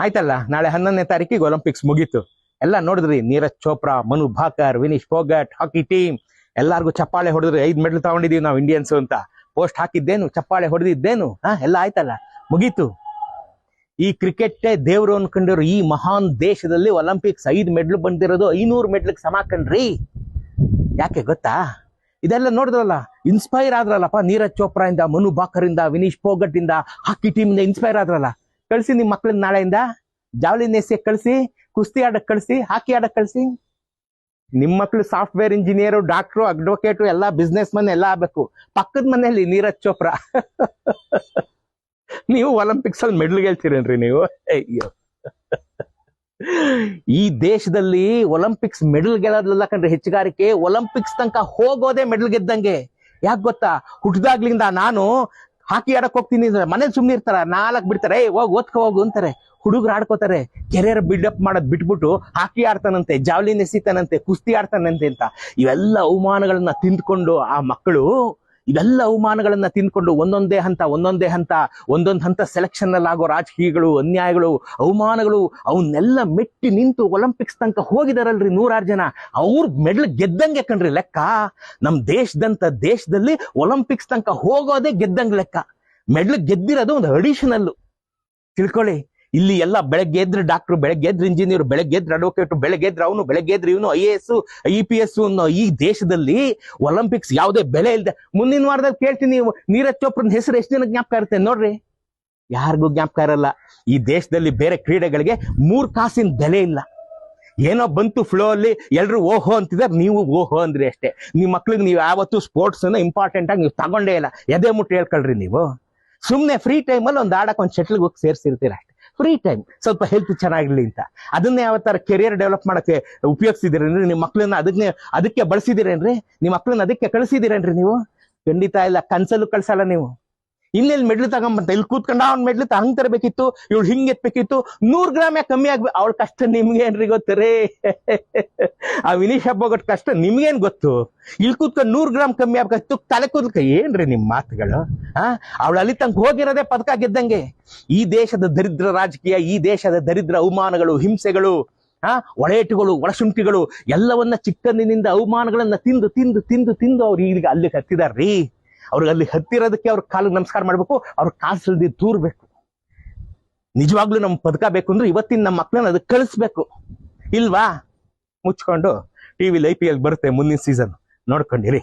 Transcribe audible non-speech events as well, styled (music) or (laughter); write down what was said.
ಆಯ್ತಲ್ಲ, ನಾಳೆ ಹನ್ನೊಂದನೇ ತಾರೀಕಿಗೆ ಒಲಿಂಪಿಕ್ಸ್ ಮುಗೀತು. ಎಲ್ಲ ನೋಡಿದ್ರಿ, ನೀರಜ್ ಚೋಪ್ರಾ, ಮನು ಭಾಕರ್, ವಿನೀಶ್ ಫೋಗಟ್ ಹಾಕಿ ಟೀಮ್ ಎಲ್ಲಾರ್ಗು ಚಪ್ಪಾಳೆ ಹೊಡೆದ್ರಿ ಐದ್ ಮೆಡಲ್ ತಗೊಂಡಿದೀವಿ ನಾವು ಇಂಡಿಯನ್ಸ್ ಅಂತ. ಪೋಸ್ಟ್ ಹಾಕಿದ್ದೇನು, ಚಪ್ಪಾಳೆ ಹೊಡೆದಿದ್ದೇನು? ಹಾ, ಎಲ್ಲ ಆಯ್ತಲ್ಲ. ಮುಗೀತು. ಈ ಕ್ರಿಕೆಟ್ ದೇವ್ರು ಅನ್ಕೊಂಡಿರೋ ಈ ಮಹಾನ್ ದೇಶದಲ್ಲಿ ಒಲಿಂಪಿಕ್ಸ್ ಐದು ಮೆಡ್ಲ್ ಬಂದಿರೋದು ಐನೂರು ಮೆಡ್ಲಿಗೆ ಸಮ ಕಣ್ರಿ. ಯಾಕೆ ಗೊತ್ತಾ? ಇದೆಲ್ಲ ನೋಡಿದ್ರಲ್ಲ ಇನ್ಸ್ಪೈರ್ ಆದ್ರಲ್ಲಪ್ಪ ನೀರಜ್ ಚೋಪ್ರಾ ಇಂದ ಮನು ಭಾಕರ್ ಇಂದ ವಿನೀಶ್ ಫೋಗಟ್ ಇಂದ ಹಾಕಿ ಟೀಮ್ ಇನ್ಸ್ಪೈರ್ ಆದ್ರಲ್ಲ. ಕಳ್ಸಿ ನಿಮ್ಮ ಮಕ್ಳನ್ನ ನಾಳೆಯಿಂದ. ಜಾವಲಿನ್ ಎಸೆ ಕಳಿಸಿ, ಕುಸ್ತಿ ಆಡಕ್ ಕಳಿಸಿ, ಹಾಕಿ ಆಡಕ್ ಕಳಿಸಿ. ನಿಮ್ ಮಕ್ಳು ಸಾಫ್ಟ್ವೇರ್ ಇಂಜಿನಿಯರ್, ಡಾಕ್ಟ್ರು, ಅಡ್ವೊಕೇಟು, ಎಲ್ಲ ಬಿಸ್ನೆಸ್ ಮನ್ ಎಲ್ಲ ಆಗ್ಬೇಕು. ಪಕ್ಕದ ಮನೆಯಲ್ಲಿ ನೀರಜ್ ಚೋಪ್ರಾ. (laughs) ನೀವು ಒಲಿಂಪಿಕ್ಸ್ ಅಲ್ಲಿ ಮೆಡಲ್ ಗೆಲ್ತೀರೇನ್ರಿ ನೀವು? ಅಯ್ಯೋ. ಈ ದೇಶದಲ್ಲಿ ಒಲಿಂಪಿಕ್ಸ್ ಮೆಡಲ್ ಗೆಲ್ಲೋದಲ್ಲ ಕಂಡ್ರೆ ಹೆಚ್ಚುಗಾರಿಕೆ. ಒಲಿಂಪಿಕ್ಸ್ ತನಕ ಹೋಗೋದೇ ಮೆಡಲ್ ಗೆದ್ದಂಗೆ. ಯಾಕೆ ಗೊತ್ತಾ? ಹುಟ್ಟಿದಾಗ್ಲಿಂದ ನಾನು ಹಾಕಿ ಆಡಕ್ ಹೋಗ್ತೀನಿ ಮನೇಲಿ ಸುಮ್ನೆ ಇರ್ತಾರ, ನಾಲ್ಕ್ ಬಿಡ್ತಾರೆ, ಏ, ಹೋಗ್, ಓದ್ಕ, ಹೋಗು ಅಂತಾರೆ. ಹುಡುಗರು ಆಡ್ಕೋತಾರೆ, ಕೆರಿಯರ್ ಬಿಲ್ಡಪ್ ಮಾಡೋದ್ ಬಿಟ್ಬಿಟ್ಟು ಹಾಕಿ ಆಡ್ತಾನಂತೆ ಜಾವ್ಲಿನ್ ಎಸಿತಾನಂತೆ ಕುಸ್ತಿ ಆಡ್ತಾನಂತೆ ಅಂತ. ಇವೆಲ್ಲ ಅವಮಾನಗಳನ್ನ ತಿಂದ್ಕೊಂಡು ಆ ಮಕ್ಕಳು ಇವೆಲ್ಲ ಅವಮಾನಗಳನ್ನ ತಿಂದ್ಕೊಂಡು ಒಂದೊಂದೇ ಹಂತ ಒಂದೊಂದೇ ಹಂತ, ಒಂದೊಂದು ಹಂತ ಸೆಲೆಕ್ಷನ್ ಅಲ್ಲಿ ಆಗೋ ರಾಜಕೀಯಗಳು, ಅನ್ಯಾಯಗಳು, ಅವಮಾನಗಳು, ಅವನ್ನೆಲ್ಲ ಮೆಟ್ಟಿ ನಿಂತು ಒಲಿಂಪಿಕ್ಸ್ ತನಕ ಹೋಗಿದಾರಲ್ರಿ ನೂರಾರು ಜನ. ಅವ್ರ ಮೆಡಲ್ ಗೆದ್ದಂಗೆ ಕಣ್ರಿ ಲೆಕ್ಕ. ನಮ್ ದೇಶದಂತ ದೇಶದಲ್ಲಿ ಒಲಿಂಪಿಕ್ಸ್ ತನಕ ಹೋಗೋದೇ ಗೆದ್ದಂಗೆ ಲೆಕ್ಕ. ಮೆಡಲ್ ಗೆದ್ದಿರೋದು ಒಂದು ಅಡಿಷನಲ್ ತಿಳ್ಕೊಳ್ಳಿ. ಇಲ್ಲಿ ಎಲ್ಲ ಬೆಳಗ್ಗೆ ಎದ್ರೆ ಡಾಕ್ಟರ್ ಬೆಳಗ್ಗೆ ಎದ್ರೆ ಇಂಜಿನಿಯರ್ ಬೆಳಗ್ಗೆ ಎದ್ರೆ ಅಡ್ವೊಕೇಟ್ ಬೆಳಗ್ಗೆ ಎದ್ರೆ ಅವನು, ಬೆಳಗ್ಗೆ ಎದ್ರೆ ಇವನು I A S I P S ಅನ್ನೋ ಈ ದೇಶದಲ್ಲಿ ಒಲಿಂಪಿಕ್ಸ್ ಯಾವುದೇ ಬೆಲೆ ಇಲ್ಲದೆ ಮುಂದಿನ ವಾರದಲ್ಲಿ ಕೇಳ್ತೀನಿ ನೀರಜ್ ಚೋಪ್ರನ್ ಹೆಸರು ಎಷ್ಟು ಜನ ಜ್ಞಾಪಕ ಇರುತ್ತೆ ನೋಡ್ರಿ. ಯಾರಿಗೂ ಜ್ಞಾಪಕ ಇರಲ್ಲ. ಈ ದೇಶದಲ್ಲಿ ಬೇರೆ ಕ್ರೀಡೆಗಳಿಗೆ ಮೂರ್ ಕಾಸಿನ ಬೆಲೆ ಇಲ್ಲ. ಏನೋ ಬಂತು ಫ್ಲೋ ಅಲ್ಲಿ, ಎಲ್ರು ಓಹೋ ಅಂತಿದ್ದಾರೆ ನೀವು ಓಹೋ ಅಂದ್ರಿ ಅಷ್ಟೇ. ನಿಮ್ ಮಕ್ಳಿಗೆ ನೀವು ಯಾವತ್ತೂ ಸ್ಪೋರ್ಟ್ಸ್ ಅನ್ನ ಇಂಪಾರ್ಟೆಂಟ್ ಆಗಿ ನೀವು ತಗೊಂಡೇ ಇಲ್ಲ. ಎದೆ ಮುಟ್ಟು ಹೇಳ್ಕೊಳ್ರಿ ನೀವು. ಸುಮ್ನೆ ಫ್ರೀ ಟೈಮಲ್ಲಿ ಒಂದು ಆಡಕ್ ಒಂದು ಶಟ್ಲ್ಗೆ ಹೋಗಿ ಸೇರ್ಸಿರ್ತೀರ ಫ್ರೀ ಟೈಮ್ ಸ್ವಲ್ಪ ಹೆಲ್ತ್ ಚೆನ್ನಾಗಿರ್ಲಿ ಅಂತ. ಅದನ್ನೇ ಯಾವತ್ತಾರ ಕೆರಿಯರ್ ಡೆವಲಪ್ ಮಾಡಕ್ಕೆ ಉಪಯೋಗಿಸಿದಿರೇನ್ರಿ? ನಿಮ್ಮ ಮಕ್ಳನ್ನ ಅದಕ್ಕೆ ಅದಕ್ಕೆ ಬಳಸಿದಿರೇನ್ರಿ? ನಿಮ್ಮ ಮಕ್ಳನ್ನ ಅದಕ್ಕೆ ಕಳಿಸಿದಿರೇನ್ರಿ ನೀವು? ಖಂಡಿತ ಇಲ್ಲ, ಕನ್ಸಲ್ಲೂ ಕಳ್ಸಲ್ಲ ನೀವು. ಇನ್ನೆಲ್ಲಿ ಮೆಡ್ಲ್ ತಗೊಂಬಂತ, ಇಲ್ಲಿ ಕೂತ್ಕೊಂಡ ಅವ್ನ ಮೆಡ್ಲ್ ಹಂಗ್ ತರಬೇಕಿತ್ತು, ಇವಳು ಹಿಂಗ್ ಎತ್ಬೇಕಿತ್ತು. ನೂರ್ ಗ್ರಾಮ್ ಯಾಕೆ ಕಮ್ಮಿ ಆಗ್ಬೇಕು ಅವಳ ಕಷ್ಟ ನಿಮ್ಗೆ ಏನ್ರಿ ಗೊತ್ತರೇ (laughs) ಆ ವಿನೀಶ್ ಹಬ್ಬ ಕಷ್ಟ ನಿಮ್ಗೇನ್ ಗೊತ್ತು? ಇಲ್ಲಿ ಕೂತ್ಕೊಂಡು ನೂರ್ ಗ್ರಾಮ್ ಕಮ್ಮಿ ಆಗ್ಬೇಕಿತ್ತು ತಲೆ ಕೂದಲ್ಕ ಏನ್ರಿ ನಿಮ್ ಮಾತುಗಳು, ಆ? ಅವಳು ಅಲ್ಲಿ ತಂಗ ಹೋಗಿರೋದೇ ಪದಕ ಗೆದ್ದಂಗೆ. ಈ ದೇಶದ ದರಿದ್ರ ರಾಜಕೀಯ, ಈ ದೇಶದ ದರಿದ್ರ ಅವಮಾನಗಳು, ಹಿಂಸೆಗಳು, ಆ? ಒಳೇಟುಗಳು ಒಳಶುಂಠಿಗಳು ಎಲ್ಲವನ್ನ ಚಿಕ್ಕಂದಿನಿಂದ ಅವಮಾನಗಳನ್ನ ತಿಂದು ತಿಂದು ತಿಂದು ತಿಂದು ಅವ್ರು ಈಗ ಅಲ್ಲಿ ಹತ್ತಿದಾರ್ರಿ. ಅವ್ರಿಗೆ ಅಲ್ಲಿ ಹತ್ತಿರೋದಕ್ಕೆ ಅವ್ರ ಕಾಲಿಗೆ ನಮಸ್ಕಾರ ಮಾಡ್ಬೇಕು, ಅವ್ರ ಸಲ್ದಿ ದೂರ್ಬೇಕು ನಿಜವಾಗ್ಲೂ ನಮ್ ಪದಕ ಬೇಕು ಅಂದ್ರೆ ಇವತ್ತಿನ ನಮ್ಮ ಮಕ್ಳನ್ನ ಅದಕ್ಕೆ ಕಳಿಸ್ಬೇಕು. ಇಲ್ವಾ? ಮುಚ್ಕೊಂಡು ಟಿವಿಲಿ ಐ ಪಿ ಎಲ್ ಬರುತ್ತೆ ಮುಂದಿನ ಸೀಸನ್ ನೋಡ್ಕೊಂಡಿರಿ.